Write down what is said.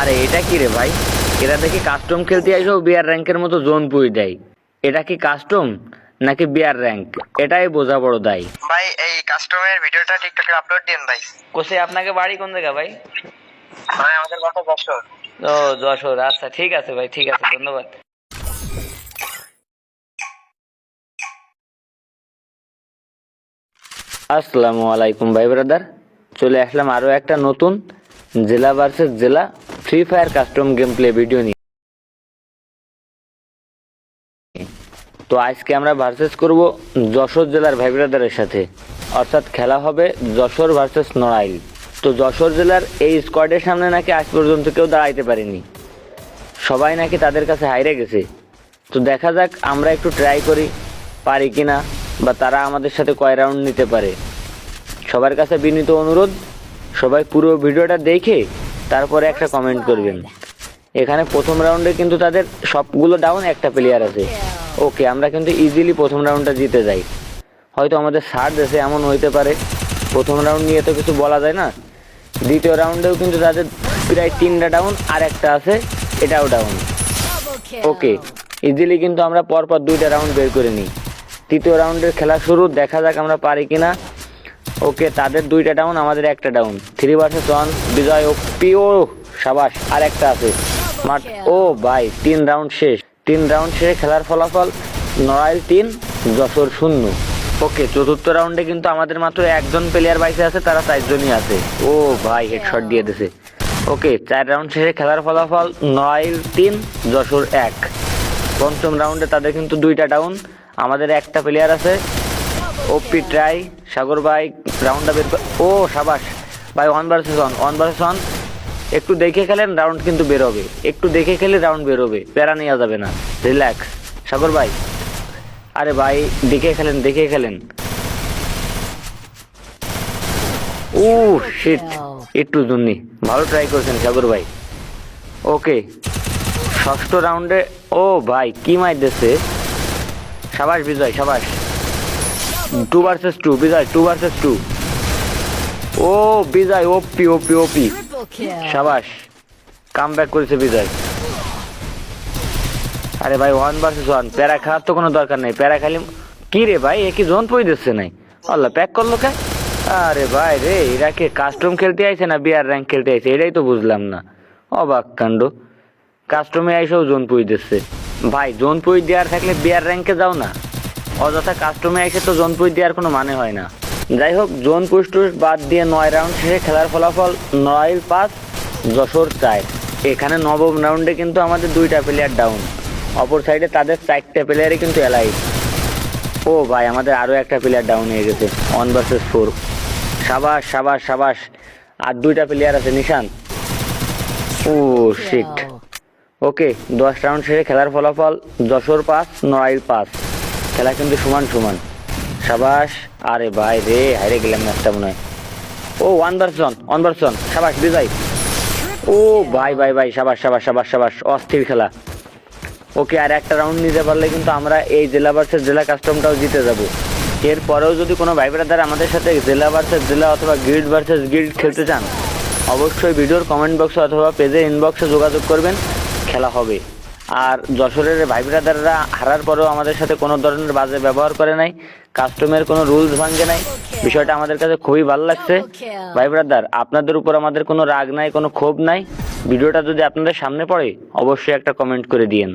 আরে এটা কি রে ভাই? এরা দেখি কাস্টম খেলতে আইসো বিয়ার র্যাঙ্কের মতো জোন পুই দেয়। এটা কি কাস্টম নাকি বিয়ার র্যাঙ্ক এটাই বোঝা বড় দায়। ভাই এই কাস্টমারের ভিডিওটা টিকটকে আপলোড দিন ভাই। কোসে আপনাকে বাড়ি কোন জায়গা ভাই? ভাই আমাদের কথা বছর ও যশোর। আচ্ছা ঠিক আছে ভাই ঠিক আছে ধন্যবাদ। আসসালামু আলাইকুম ভাই ব্রাদার চলে আসলাম আরও একটা নতুন জেলা ভার্সেস জেলা free fire custom game play video নিয়ে। তো আজকে আমরা ভার্সেস করব যশোর জেলার ভাই ব্রাদারের সাথে। অর্থাৎ খেলা হবে যশোর ভার্সেস নড়াইল। তো যশোর জেলার এই স্কোয়াডের সামনে নাকি আজ পর্যন্ত কেউ দাঁড়াইতে পারেনি। সবাই নাকি তাদের কাছে হাইরে গেছে। তো দেখা যাক আমরা একটু ট্রাই করি, পারি কিনা বা তারা আমাদের সাথে কয় রাউন্ড নিতে পারে। সবার কাছে বিনীত অনুরোধ সবাই পুরো ভিডিওটা দেখে তারপরে একটা কমেন্ট করবেন। এখানে প্রথম রাউন্ডে কিন্তু তাদের সবগুলো ডাউন একটা প্লেয়ার আছে। ওকে আমরা কিন্তু ইজিলি প্রথম রাউন্ডটা জিতে যাই। হয়তো আমাদের সার দেশে এমন হইতে পারে। প্রথম রাউন্ড নিয়ে তো কিছু বলা যায় না। দ্বিতীয় রাউন্ডেও কিন্তু তাদের প্রায় তিনটা ডাউন আর একটা আছে, এটাও ডাউন ওকে ইজিলি কিন্তু আমরা পরপর দুইটা রাউন্ড বের করে নিই। তৃতীয় রাউন্ডের খেলা শুরু, দেখা যাক আমরা পারি কিনা। ওকে তাদের দুইটা ডাউন আমাদের একটা down three versus one Bijoy ও পিও সাবাস আর একটা আছে। মাঠ ও ভাই তিন রাউন্ড শেষ। তিন রাউন্ড শেষে খেলার ফলাফল নড়াইল তিন যশোর শূন্য। ওকে চতুর্থ রাউন্ডে কিন্তু আমাদের মাত্র একজন প্লেয়ার বাইসে আছে তারা চারজনই আছে। ও ভাই হেডশট দিয়ে দিছে। ওকে চার রাউন্ড শেষে খেলার ফলাফল নড়াইল তিন যশোর এক। পঞ্চম রাউন্ডে তাদের কিন্তু দুইটা ডাউন আমাদের একটা প্লেয়ার আছে ওপি ট্রাই সাগর ভাই রাউন্ডটা বের ও, সাবাস। ভাই one versus one one versus one একটু দেখে খেলেন রাউন্ড কিন্তু বেরোবে। একটু দেখে খেলে রাউন্ড বেরোবে। প্যারা নেওয়া যাবে না। রিল্যাক্স সাগর ভাই। আরে ভাই, দেখে খেলেন দেখে খেলেন। ও শিট একটু জন্যি। ভালো ট্রাই করেছেন সাগর ভাই। ওকে ষষ্ঠ রাউন্ডে ও ভাই, কি মার দিচ্ছে সাবাস বিজয়, সাবাস। Two versus two Bijoy two versus two ও বিজয় ওপি ওপি ওপি সাবাস কাম ব্যাক করেছে বিজয় আরে ভাই ওয়ান ভার্সেস ওয়ান প্যারা খাওয়ার তো কোনো দরকার নেই প্যারা খালি কি রে ভাই এ কি জোন পই দিচ্ছে নাই আল্লাহ প্যাক করল কে? আরে ভাই রে এরা কি কাস্টম খেলতে আইছে না বিয়ার র্যাঙ্ক খেলতে আইছে এটাই তো বুঝলাম না। অবাক কাণ্ড। কাস্টমে আইসেও জোন পুই দিচ্ছে। ভাই জোন পুই দেওয়ার থাকলে বিয়ার র্যাঙ্কে যাও না। অযথা কাস্টমে এসে তো জোন পুই দেওয়ার কোনো মানে হয় না। যাই হোক জোন পুষ টুস বাদ দিয়ে নয় রাউন্ড শেষে খেলার ফলাফল নয় পাঁচ যশোর চার। এখানে নবম রাউন্ডে কিন্তু আমাদের দুইটা প্লেয়ার ডাউন অপর সাইডে তাদের চারটে প্লেয়ারই কিন্তু এলাই ও ভাই আমাদের আরও একটা প্লেয়ার ডাউন হয়ে গেছে ওয়ান ভার্সেস ফোর সাবাস সাবাস সাবাস। আর দুইটা প্লেয়ার আছে নিশান। ও শিট ওকে দশ রাউন্ড শেষে খেলার ফলাফল যশোর পাঁচ নড়াইল পাঁচ। খেলা কিন্তু সমান সমান। সাবাস, আরে ভাই রে, হাইরে গেলাম ম্যাচটা মনে হয়। ও ওয়ান ভার্সন ওয়ান ভার্সন সাবাস, বিজয়। ও, ভাই ভাই ভাই, সাবাস সাবাস সাবাস সাবাস, অস্থির খেলা। ওকে আর একটা রাউন্ড নিতে পারলে কিন্তু আমরা এই জেলা ভার্সেস জেলা কাস্টমটাও জিতে যাব। এরপরেও যদি কোনো ভাই ব্রাদার আমাদের সাথে জেলা ভার্সেস জেলা অথবা গিল্ড ভার্সেস গিল্ড খেলতে চান, অবশ্যই ভিডিওর কমেন্ট বক্সে অথবা পেজে ইনবক্সে যোগাযোগ করবেন। খেলা হবে। আর যশোরের ভাই ব্রাদাররা হারার পরেও আমাদের সাথে কোনো ধরনের বাজে ব্যবহার করে নাই কাস্টমের কোনো রুলস ভাঙ্গে নাই। বিষয়টা আমাদের কাছে খুবই ভালো লাগছে। ভাই ব্রাদার আপনাদের উপর আমাদের কোনো রাগ নাই, কোনো ক্ষোভ নাই। ভিডিওটা যদি আপনাদের সামনে পড়ে, অবশ্যই একটা কমেন্ট করে দিয়েন।